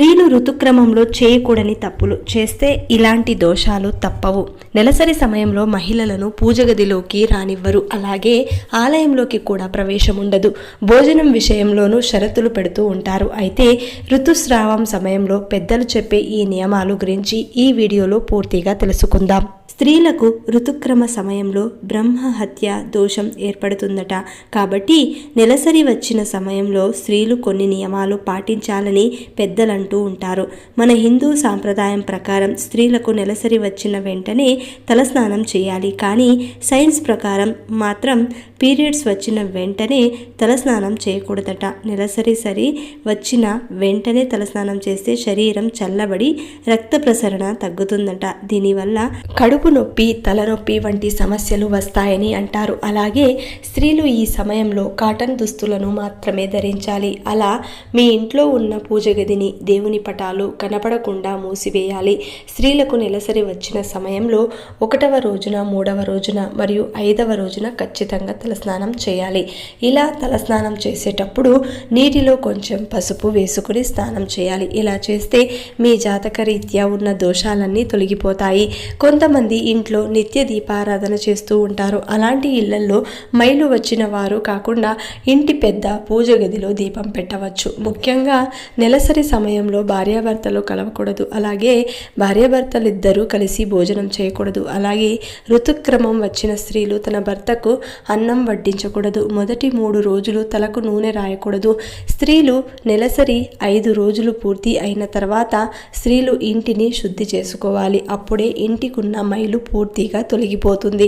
స్త్రీలు ఋతుక్రమంలో చేయకూడని తప్పులు చేస్తే ఇలాంటి దోషాలు తప్పవు. నెలసరి సమయంలో మహిళలను పూజ గదిలోకి రానివ్వరు. అలాగే ఆలయంలోకి కూడా ప్రవేశం ఉండదు. భోజనం విషయంలోనూ షరతులు పెడుతూ ఉంటారు. అయితే ఋతుస్రావం సమయంలో పెద్దలు చెప్పే ఈ నియమాలు గురించి ఈ వీడియోలో పూర్తిగా తెలుసుకుందాం. స్త్రీలకు ఋతుక్రమ సమయంలో బ్రహ్మ హత్య దోషం ఏర్పడుతుందట. కాబట్టి నెలసరి వచ్చిన సమయంలో స్త్రీలు కొన్ని నియమాలు పాటించాలని పెద్దలంటూ ఉంటారు. మన హిందూ సాంప్రదాయం ప్రకారం స్త్రీలకు నెలసరి వచ్చిన వెంటనే తలస్నానం చేయాలి. కానీ సైన్స్ ప్రకారం మాత్రం పీరియడ్స్ వచ్చిన వెంటనే తలస్నానం చేయకూడదట. నెలసరి సరి వచ్చిన వెంటనే తలస్నానం చేస్తే శరీరం చల్లబడి రక్త ప్రసరణ తగ్గుతుందట. దీనివల్ల కడుపు నొప్పి తలనొప్పి వంటి సమస్యలు వస్తాయని అంటారు. అలాగే స్త్రీలు ఈ సమయంలో కాటన్ దుస్తులను మాత్రమే ధరించాలి. అలా మీ ఇంట్లో ఉన్న పూజ గదిని దేవుని పటాలు కనపడకుండా మూసివేయాలి. స్త్రీలకు నెలసరి వచ్చిన సమయంలో ఒకటవ రోజున మూడవ రోజున మరియు ఐదవ రోజున ఖచ్చితంగా తలస్నానం చేయాలి. ఇలా తలస్నానం చేసేటప్పుడు నీటిలో కొంచెం పసుపు వేసుకుని స్నానం చేయాలి. ఇలా చేస్తే మీ జాతక రీత్యా ఉన్న దోషాలన్నీ తొలగిపోతాయి. కొంతమంది ఇంట్లో నిత్య దీపారాధన చేస్తూ ఉంటారు. అలాంటి ఇళ్ళలో మైలు వచ్చిన వారు కాకుండా ఇంటి పెద్ద పూజ గదిలో దీపం పెట్టవచ్చు. ముఖ్యంగా నెలసరి సమయంలో భార్యాభర్తలు కలవకూడదు. అలాగే భార్యాభర్తలు ఇద్దరూ కలిసి భోజనం చేయకూడదు. అలాగే ఋతుక్రమం వచ్చిన స్త్రీలు తన భర్తకు అన్నం వడ్డించకూడదు. మొదటి మూడు రోజులు తలకు నూనె రాయకూడదు. స్త్రీలు నెలసరి ఐదు రోజులు పూర్తి అయిన తర్వాత స్త్రీలు ఇంటిని శుద్ధి చేసుకోవాలి. అప్పుడే ఇంటికున్న మైలు పూర్తిగా తొలగిపోతుంది.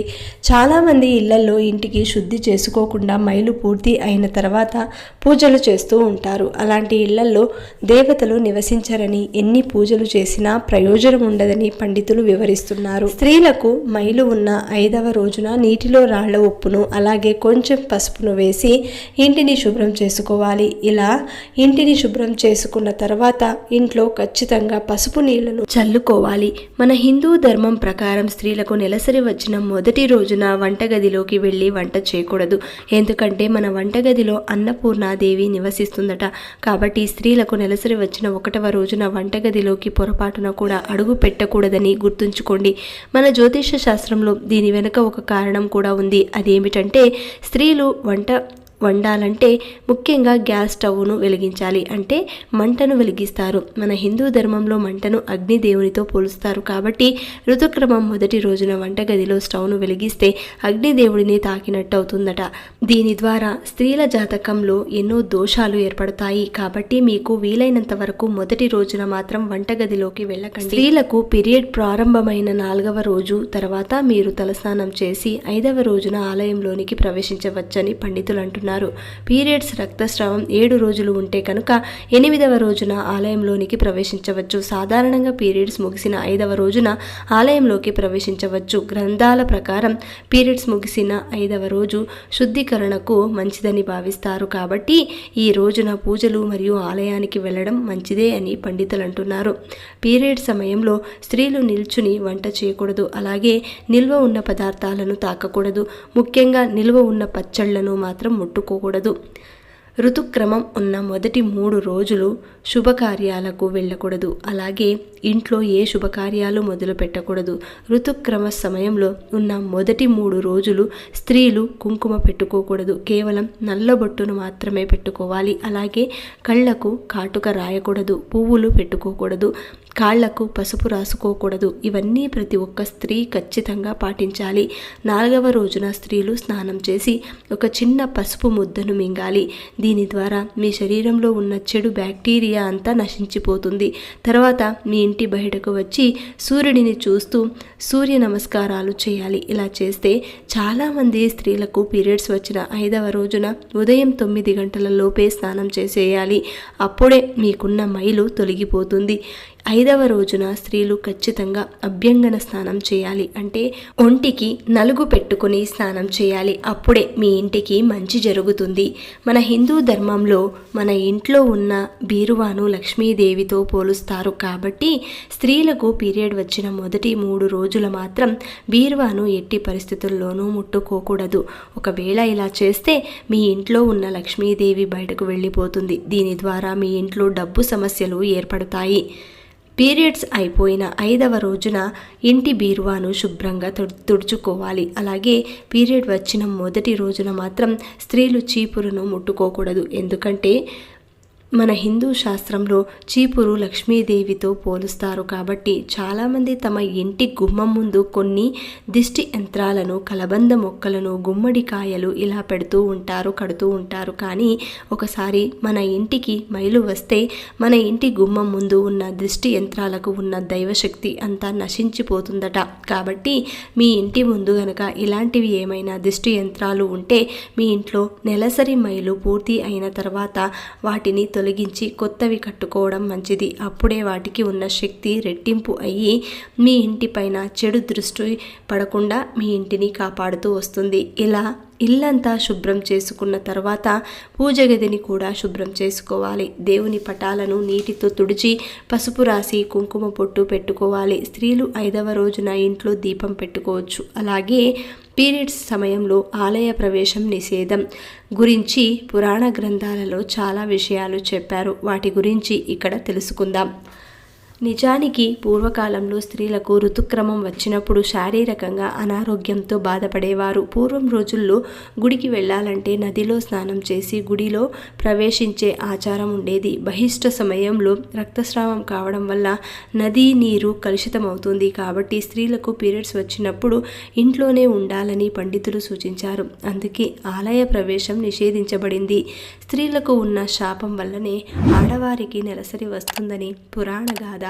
చాలామంది ఇళ్ళలో ఇంటికి శుద్ధి చేసుకోకుండా మైలు పూర్తి అయిన తర్వాత పూజలు చేస్తూ ఉంటారు. అలాంటి ఇళ్ళలో దేవతలు నివసించరని ఎన్ని పూజలు చేసినా ప్రయోజనం ఉండదని పండితులు వివరిస్తున్నారు. స్త్రీలకు మైలు ఉన్న ఐదవ రోజున నీటిలో రాళ్ళ ఉప్పును అలాగే కొంచెం పసుపును వేసి ఇంటిని శుభ్రం చేసుకోవాలి. ఇలా ఇంటిని శుభ్రం చేసుకున్న తర్వాత ఇంట్లో ఖచ్చితంగా పసుపు నీళ్ళను చల్లుకోవాలి. మన హిందూ ధర్మం ప్రకారం స్త్రీలకు నెలసరి వచ్చిన మొదటి రోజున వంటగదిలోకి వెళ్ళి వంట చేయకూడదు. ఎందుకంటే మన వంటగదిలో అన్నపూర్ణాదేవి నివసిస్తుందట. కాబట్టి స్త్రీలకు నెలసరి వచ్చిన ఒకటవ రోజున వంటగదిలోకి పొరపాటున కూడా అడుగు పెట్టకూడదని గుర్తుంచుకోండి. మన జ్యోతిష శాస్త్రంలో దీని వెనుక ఒక కారణం కూడా ఉంది. అదేమిటంటే స్త్రీలు వంట వండాలంటే ముఖ్యంగా గ్యాస్ స్టవ్ను వెలిగించాలి. అంటే మంటను వెలిగిస్తారు. మన హిందూ ధర్మంలో మంటను అగ్నిదేవునితో పోలుస్తారు కాబట్టి ఋతుక్రమం మొదటి రోజున వంటగదిలో స్టవ్ను వెలిగిస్తే అగ్నిదేవుడిని తాకినట్టు అవుతుందట దీని ద్వారా స్త్రీల జాతకంలో ఎన్నో దోషాలు ఏర్పడతాయి. కాబట్టి మీకు వీలైనంత వరకు మొదటి రోజున మాత్రం వంటగదిలోకి వెళ్ళకండి. స్త్రీలకు పీరియడ్ ప్రారంభమైన నాలుగవ రోజు తర్వాత మీరు తలస్నానం చేసి ఐదవ రోజున ఆలయంలోనికి ప్రవేశించవచ్చని పండితులు అంటున్నారు పీరియడ్స్ రక్తస్రావం ఏడు రోజులు ఉంటే కనుక ఎనిమిదవ రోజున ఆలయంలోనికి ప్రవేశించవచ్చు. సాధారణంగా పీరియడ్స్ ముగిసిన ఐదవ రోజున ఆలయంలోకి ప్రవేశించవచ్చు. గ్రంథాల ప్రకారం పీరియడ్స్ ముగిసిన ఐదవ రోజు శుద్ధీకరణకు మంచిదని భావిస్తారు. కాబట్టి ఈ రోజున పూజలు మరియు ఆలయానికి వెళ్ళడం మంచిదే అని పండితులు అంటున్నారు. పీరియడ్ సమయంలో స్త్రీలు నిల్చుని వంట చేయకూడదు. అలాగే నిల్వ ఉన్న పదార్థాలను తాకకూడదు. ముఖ్యంగా నిల్వ ఉన్న పచ్చళ్ళను మాత్రం ముట్టు ముట్టుకోకూడదు ఋతుక్రమం ఉన్న మొదటి మూడు రోజులు శుభకార్యాలకు వెళ్ళకూడదు. అలాగే ఇంట్లో ఏ శుభకార్యాలు మొదలు పెట్టకూడదు. ఋతుక్రమ సమయంలో ఉన్న మొదటి మూడు రోజులు స్త్రీలు కుంకుమ పెట్టుకోకూడదు. కేవలం నల్లబొట్టును మాత్రమే పెట్టుకోవాలి. అలాగే కళ్ళకు కాటుక రాయకూడదు. పువ్వులు పెట్టుకోకూడదు. కాళ్ళకు పసుపు రాసుకోకూడదు. ఇవన్నీ ప్రతి ఒక్క స్త్రీ ఖచ్చితంగా పాటించాలి. నాలుగవ రోజున స్త్రీలు స్నానం చేసి ఒక చిన్న పసుపు ముద్దను మింగాలి. దీని ద్వారా మీ శరీరంలో ఉన్న చెడు బ్యాక్టీరియా అంతా నశించిపోతుంది. తర్వాత మీ ఇంటి బయటకు వచ్చి సూర్యుడిని చూస్తూ సూర్య నమస్కారాలు చేయాలి. ఇలా చేస్తే చాలామంది స్త్రీలకు పీరియడ్స్ వచ్చిన ఐదవ రోజున ఉదయం తొమ్మిది గంటల లోపే స్నానం చేసేయాలి. అప్పుడే మీకున్న మైలు తొలగిపోతుంది. ఐదవ రోజున స్త్రీలు ఖచ్చితంగా అభ్యంగన స్నానం చేయాలి. అంటే ఒంటికి నలుగు పెట్టుకుని స్నానం చేయాలి. అప్పుడే మీ ఇంటికి మంచి జరుగుతుంది. మన హిందూ ధర్మంలో మన ఇంట్లో ఉన్న బీరువాను లక్ష్మీదేవితో పోలుస్తారు. కాబట్టి స్త్రీలకు పీరియడ్ వచ్చిన మొదటి మూడు రోజులు మాత్రం బీరువాను ఎట్టి పరిస్థితుల్లోనూ ముట్టుకోకూడదు. ఒకవేళ ఇలా చేస్తే మీ ఇంట్లో ఉన్న లక్ష్మీదేవి బయటకు వెళ్ళిపోతుంది. దీని ద్వారా మీ ఇంట్లో డబ్బు సమస్యలు ఏర్పడతాయి. పీరియడ్స్ అయిపోయిన ఐదవ రోజున ఇంటి బీరువాను శుభ్రంగా తుడు తుడుచుకోవాలి. అలాగే పీరియడ్ వచ్చిన మొదటి రోజున మాత్రం స్త్రీలు చీపురును ముట్టుకోకూడదు. ఎందుకంటే మన హిందూ శాస్త్రంలో చీపురు లక్ష్మీదేవితో పోలుస్తారు కాబట్టి చాలామంది తమ ఇంటి గుమ్మం ముందు కొన్ని దిష్టి యంత్రాలను కలబంద మొక్కలను గుమ్మడికాయలు ఇలా పెడుతూ ఉంటారు కడుతూ ఉంటారు. కానీ ఒకసారి మన ఇంటికి మైలు వస్తే మన ఇంటి గుమ్మం ముందు ఉన్న దిష్టి యంత్రాలకు ఉన్న దైవశక్తి అంతా నశించిపోతుందట. కాబట్టి మీ ఇంటి ముందు గనక ఇలాంటివి ఏమైనా దిష్టి యంత్రాలు ఉంటే మీ ఇంట్లో నెలసరి మైలు పూర్తి అయిన తర్వాత వాటిని తొలగించి కొత్తవి కట్టుకోవడం మంచిది. అప్పుడే వాటికి ఉన్న శక్తి రెట్టింపు అయ్యి మీ ఇంటిపైన చెడు దృష్టి పడకుండా మీ ఇంటిని కాపాడుతూ వస్తుంది. ఇలా ఇల్లంతా శుభ్రం చేసుకున్న తర్వాత పూజ గదిని కూడా శుభ్రం చేసుకోవాలి. దేవుని పటాలను నీటితో తుడిచి పసుపు రాసి కుంకుమ పొట్టు పెట్టుకోవాలి. స్త్రీలు ఐదవ రోజున ఇంట్లో దీపం పెట్టుకోవచ్చు. అలాగే పీరియడ్స్ సమయంలో ఆలయ ప్రవేశం నిషేధం గురించి పురాణ గ్రంథాలలో చాలా విషయాలు చెప్పారు. వాటి గురించి ఇక్కడ తెలుసుకుందాం. నిజానికి పూర్వకాలంలో స్త్రీలకు ఋతుక్రమం వచ్చినప్పుడు శారీరకంగా అనారోగ్యంతో బాధపడేవారు. పూర్వం రోజుల్లో గుడికి వెళ్ళాలంటే నదిలో స్నానం చేసి గుడిలో ప్రవేశించే ఆచారం ఉండేది. బహిష్ట సమయంలో రక్తస్రావం కావడం వల్ల నదీ నీరు కలుషితమవుతుంది కాబట్టి స్త్రీలకు పీరియడ్స్ వచ్చినప్పుడు ఇంట్లోనే ఉండాలని పండితులు సూచించారు. అందుకే ఆలయ ప్రవేశం నిషేధించబడింది. స్త్రీలకు ఉన్న శాపం వల్లనే ఆడవారికి నెలసరి వస్తుందని పురాణ గాథ